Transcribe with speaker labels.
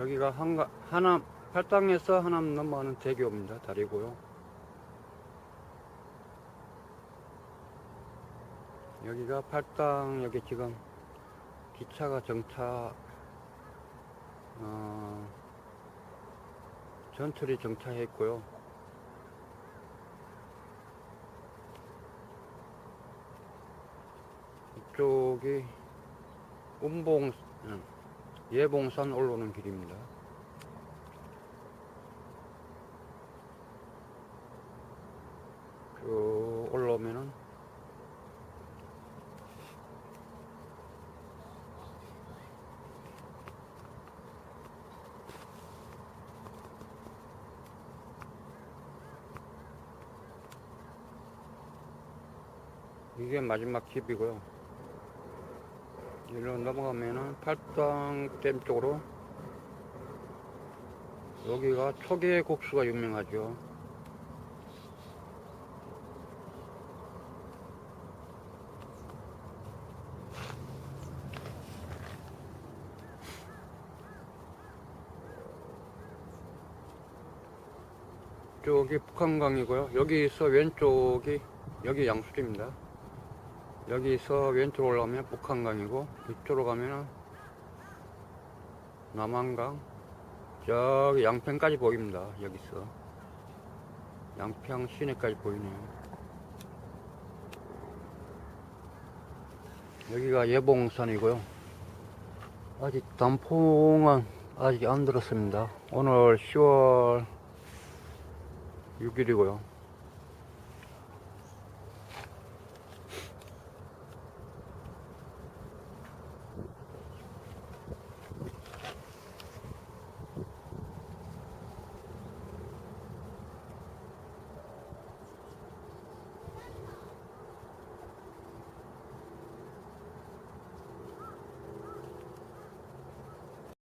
Speaker 1: 여기가 한가, 하남, 팔당에서 하남 넘어가는 대교입니다. 다리고요. 여기가 팔당, 여기 지금 기차가 정차, 어, 전철이 정차해 있고요. 이쪽이 운봉, 응, 예봉산 올라오는 길입니다. 쭉 올라오면은 이게 마지막 집이고요. 일로 넘어가면은 팔당댐 쪽으로 여기가 초계 국수가 유명하죠. 쪽이 북한강이고요. 여기서 왼쪽이 여기 양수리입니다. 여기서 왼쪽으로 올라오면 북한강이고 이쪽으로 가면은 남한강 저기 양평까지 보입니다. 여기서 양평 시내까지 보이네요. 여기가 예봉산이고요. 아직 단풍은 아직 안 들었습니다. 오늘 10월 6일이고요.